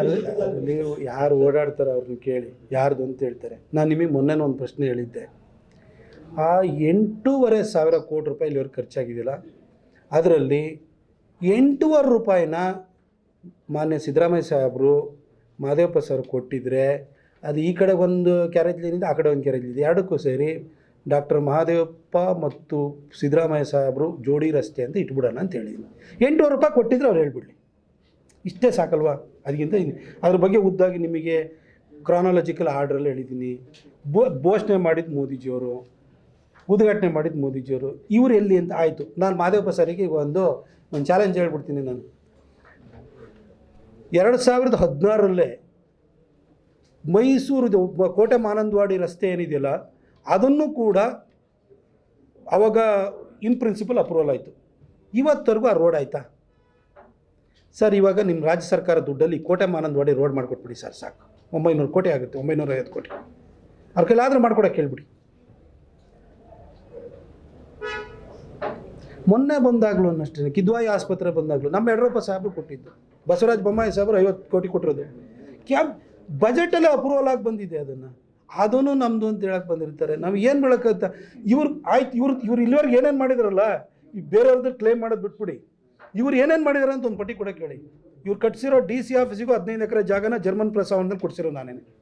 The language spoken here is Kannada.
ಅಲ್ಲಿ ಯಾರು ಓಡಾಡ್ತಾರೆ ಅವ್ರನ್ನ ಕೇಳಿ ಯಾರ್ದು ಅಂತ ಹೇಳ್ತಾರೆ. ನಾನು ನಿಮಗೆ ಮೊನ್ನೆ ಒಂದು ಪ್ರಶ್ನೆ ಹೇಳಿದ್ದೆ. ಆ ಎಂಟೂವರೆ ಸಾವಿರ ಕೋಟಿ ರೂಪಾಯಿ ಇಲ್ಲಿವರೆಗೆ ಖರ್ಚಾಗಿದೆಯಲ್ಲ ಅದರಲ್ಲಿ ಎಂಟೂವರೆ ರೂಪಾಯಿನ ಮಾನ್ಯ ಸಿದ್ದರಾಮಯ್ಯ ಸಾಹೇಬರು ಮಾದೇವಪ್ಪ ಸರ್ ಕೊಟ್ಟಿದ್ರೆ ಅದು ಈ ಕಡೆ ಒಂದು ಕ್ಯಾರೇಜ್ ಲೈನ್ ಇದೆ ಆ ಕಡೆ ಒಂದು ಕ್ಯಾರೇಜ್ ಇದೆ. ಎರಡಕ್ಕೂ ಸೇರಿ ಡಾಕ್ಟರ್ ಮಹಾದೇವಪ್ಪ ಮತ್ತು ಸಿದ್ದರಾಮಯ್ಯ ಸಾಹೇಬರು ಜೋಡಿ ರಸ್ತೆ ಅಂತ ಇಟ್ಬಿಡೋಣ ಅಂತ ಹೇಳಿದ್ದೀನಿ ಎಂಟೂವರೆ ರೂಪಾಯಿ ಕೊಟ್ಟಿದ್ರೆ ಅವ್ರು ಹೇಳ್ಬಿಡ್ಲಿ. ಇಷ್ಟೇ ಸಾಕಲ್ವಾ? ಅದಕ್ಕಿಂತ ಅದ್ರ ಬಗ್ಗೆ ಉದ್ದಾಗಿ ನಿಮಗೆ ಕ್ರಾನಾಲಜಿಕಲ್ ಆರ್ಡ್ರಲ್ಲಿ ಹೇಳಿದ್ದೀನಿ. ಬೋ, ಘೋಷಣೆ ಮಾಡಿದ್ದು ಮೋದಿಜಿಯವರು, ಉದ್ಘಾಟನೆ ಮಾಡಿದ್ದು ಮೋದಿಜಿಯವರು, ಇವರು ಎಲ್ಲಿ ಅಂತ ಆಯಿತು. ನಾನು ಮಾದೇವಪ್ಪ ಸರಿಗೆ ಒಂದು ಒಂದು ಚಾಲೆಂಜ್ ಹೇಳ್ಬಿಡ್ತೀನಿ ನಾನು. ಎರಡು ಸಾವಿರದ ಹದಿನಾರರಲ್ಲೇ ಮೈಸೂರು ಕೋಟೆ ಮಾನಂದವಾಡಿ ರಸ್ತೆ ಏನಿದೆಯಲ್ಲ, ಅದನ್ನು ಕೂಡ ಅವಾಗ ಇನ್ ಪ್ರಿನ್ಸಿಪಲ್ ಅಪ್ರೂವಲ್ ಆಯಿತು. ಇವತ್ತರೆಗೂ ಆ ರೋಡ್ ಆಯಿತಾ? ಸರ್, ಇವಾಗ ನಿಮ್ಮ ರಾಜ್ಯ ಸರ್ಕಾರ ದುಡ್ಡಲ್ಲಿ ಕೋಟೆ ಮಾನಂದವಾಡಿ ರೋಡ್ ಮಾಡಿಕೊಟ್ಬಿಡಿ ಸರ್, ಸಾಕು. ಒಂಬೈನೂರು ಕೋಟಿ ಆಗುತ್ತೆ ಒಂಬೈನೂರ ಐವತ್ತು ಕೋಟಿ. ಅವ್ರ ಕೈಲಾದರೂ ಮಾಡ್ಕೊಡಕ್ಕೆ ಹೇಳ್ಬಿಡಿ. ಮೊನ್ನೆ ಬಂದಾಗಲೂ ಅನ್ನಷ್ಟೇ ಕಿದ್ವಾಯಿ ಆಸ್ಪತ್ರೆ ಬಂದಾಗಲೂ, ನಮ್ಮ ಯಡಿಯೂರಪ್ಪ ಸಾಹೇಬರು ಕೊಟ್ಟಿದ್ದು. ಬಸವರಾಜ ಬೊಮ್ಮಾಯಿ ಸಾಹೇಬರು ಐವತ್ತು ಕೋಟಿ ಕೊಟ್ಟಿರೋದು. ಕ್ಯಾಬ್ ಬಜೆಟಲ್ಲೇ ಅಪ್ರೂವಲ್ ಆಗಿ ಬಂದಿದೆ ಅದನ್ನು. ಅದನ್ನು ನಮ್ಮದು ಅಂತ ಹೇಳಕ್ಕೆ ಬಂದಿರ್ತಾರೆ. ನಾವು ಏನು ಮಾಡೋಕ್ಕಂತ ಇವ್ರು ಆಯ್ತು, ಇವ್ರು ಇವ್ರು ಇಲ್ಲಿವರೆಗೆ ಏನೇನು ಮಾಡಿದ್ರಲ್ಲ ಬೇರೆಯವ್ರದ್ದು ಕ್ಲೇಮ್ ಮಾಡೋದು ಬಿಟ್ಬಿಡಿ. ಇವ್ರು ಏನೇನು ಮಾಡಿದಾರೆ ಅಂತ ಒಂದು ಪಟ್ಟಿ ಕೂಡ ಹೇಳಿ ಇವ್ರು ಕಟ್ಸಿರೋ ಡಿ ಸಿ ಆಫೀಸಿಗೂ ಹದಿನೈದು ಎಕರೆ ಜಾಗನ ಜರ್ಮನ್ ಪ್ರಸ್ತಾವನದಲ್ಲಿ ಕೊಡ್ಸಿರೋ ನಾನೇನೆ.